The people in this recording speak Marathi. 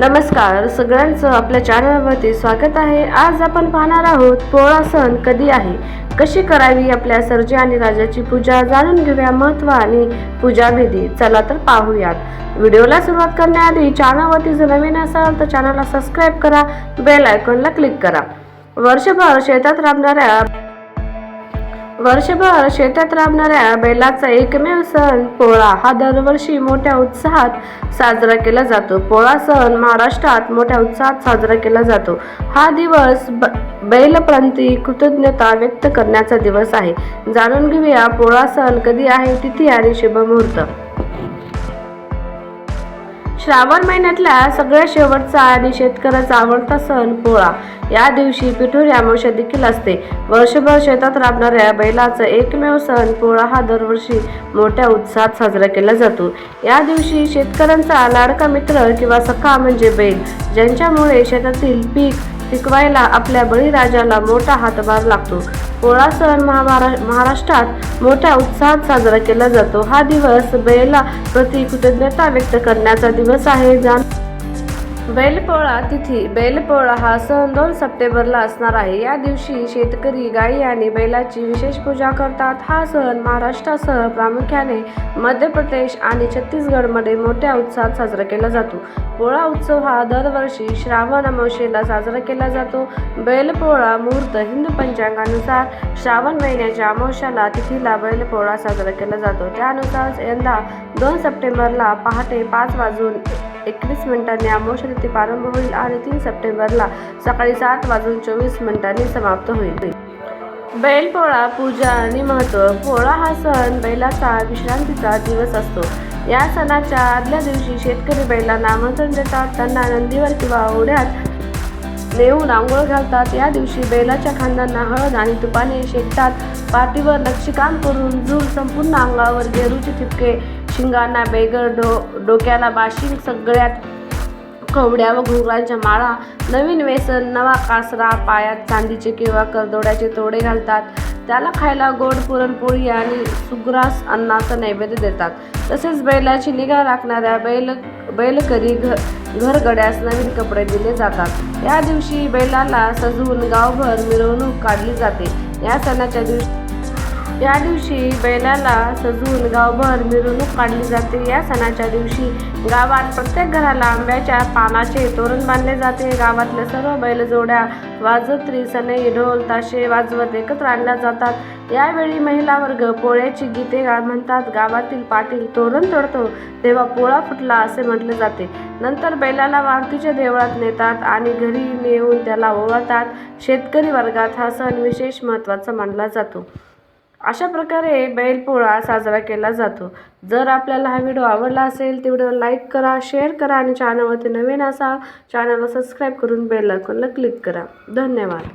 नमस्कार सगळ्यांचं आपल्या चॅनलवरती स्वागत आहे. आज आपण पाहणार आहोत पोळा सण कधी आहे? कशी करावी आपल्या सर्जी आणि राजाची पूजा? जाणून घेऊया महत्त्व आणि पूजाविधी. चला तर पाहूयात. व्हिडिओला सुरुवात करण्याआधी चॅनलवरती जर नवीन असाल तर चॅनलला सबस्क्राईब करा बेल आयकॉनला क्लिक करा. वर्षभर शेतात राबणाऱ्या वर्षभर शेतात राबणाऱ्या बैलाचा एकमेव सण पोळा. हा दरवर्षी मोठ्या उत्साहात साजरा केला जातो. पोळा सण महाराष्ट्रात मोठ्या उत्साहात साजरा केला जातो. हा दिवस ब- बैलप्रांती कृतज्ञता व्यक्त करण्याचा दिवस आहे. जाणून घेऊया पोळा सण कधी आहे तिथी आणि शुभमुहूर्त. श्रावण महिन्यातल्या सगळ्यात शेवटचा आणि शेतकऱ्याचा आवडता सण पोळा. या दिवशी पिठोरी अमावस्या देखील असते. वर्षभर शेतात राबणाऱ्या बैलाचा एकमेव सण पोळा हा दरवर्षी मोठ्या उत्साहात साजरा केला जातो. या दिवशी शेतकऱ्यांचा लाडका मित्र किंवा सखा म्हणजे बैल ज्यांच्यामुळे शेतातील पीक पिकवायला आपल्या बळीराजाला मोठा हातभार लागतो. पोळा सण महामारा महाराष्ट्रात मोठ्या उत्साहात साजरा केला जातो. हा दिवस बैला प्रति कृतज्ञता व्यक्त करण्याचा दिवस आहे. ज्या बैलपोळा तिथी बैलपोळा हा सण दोन सप्टेंबरला असणार आहे. या दिवशी शेतकरी गायी आणि बैलाची विशेष पूजा करतात. हा सण महाराष्ट्रासह प्रामुख्याने मध्य प्रदेश आणि छत्तीसगडमध्ये मोठ्या उत्साहात साजरा केला जातो. पोळा उत्सव हा दरवर्षी श्रावण अमावशेला साजरा केला जातो. बैलपोळा मुहूर्त हिंदू पंचांगानुसार श्रावण महिन्याच्या अमावश्याला तिथीला बैलपोळा साजरा केला जातो. त्यानुसार यंदा दोन सप्टेंबरला पहाटे पाच वाजून एकवीस मिनिटांनी अमावस्या तिथी प्रारंभ होईल आणि तीन सप्टेंबरला सकाळी सात वाजून चोवीस मिनिटांनी समाप्त होईल. बैलपोळा पूजा आणि महत्त्व. पोळा हा सण बैलाचा विश्रांतीचा दिवस असतो. या सणाच्या आदल्या दिवशी शेतकरी बैलांना आमंत्रण देतात. त्यांना नंदीवर किंवा ओढ्यात नेऊन आंघोळ घालतात. या दिवशी बैलाच्या खांद्यांना हळद आणि तुपाने शेकतात पाठीवर नक्षीकाम करून झूल संपूर्ण अंगावर गेरूचे ठिपके शिंगांना बेगर डो डोक्याला बाशिंग सगळ्यात कवड्या व घुंगरांच्या माळा नवीन वेसन नवा कासरा पायात चांदीचे किंवा करदोड्याचे तोडे घालतात. त्याला खायला गोड पुरणपोळी आणि सुग्रास अन्नाचा नैवेद्य देतात. तसेच बैलाची निगा राखणाऱ्या बैल बैलकरी घ घरगड्यास नवीन कपडे दिले जातात. या दिवशी बैलाला सजवून गावभर मिरवणूक काढली जाते. या सणाच्या दिवशी या दिवशी बैलाला सजून गावभर मिरवणूक काढली जाते. या सणाच्या दिवशी गावात प्रत्येक घराला आंब्याच्या पानाचे तोरण बांधले जाते. गावातल्या सर्व बैलजोड्या वाजत सनई ढोल ताशे वाजवत एकत्र आणल्या जातात. यावेळी महिला वर्ग पोळ्याची गीते गा म्हणतात. गावातील पाटील तोरण तोडतो तेव्हा पोळा फुटला असे म्हटले जाते. नंतर बैलाला मारुतीच्या देवळात नेतात आणि घरी नेऊन त्याला ओवाळतात. शेतकरी वर्गात हा सण विशेष महत्त्वाचा मानला जातो. अशा प्रकारे बैलपोळा साजरा केला जातो. जर आपल्याला हा व्हिडिओ आवडला असेल तर व्हिडिओ लाईक करा शेअर करा आणि चॅनलवरती नवीन असाल चॅनलला सबस्क्राईब करून बेल आयकॉनला क्लिक करा. धन्यवाद.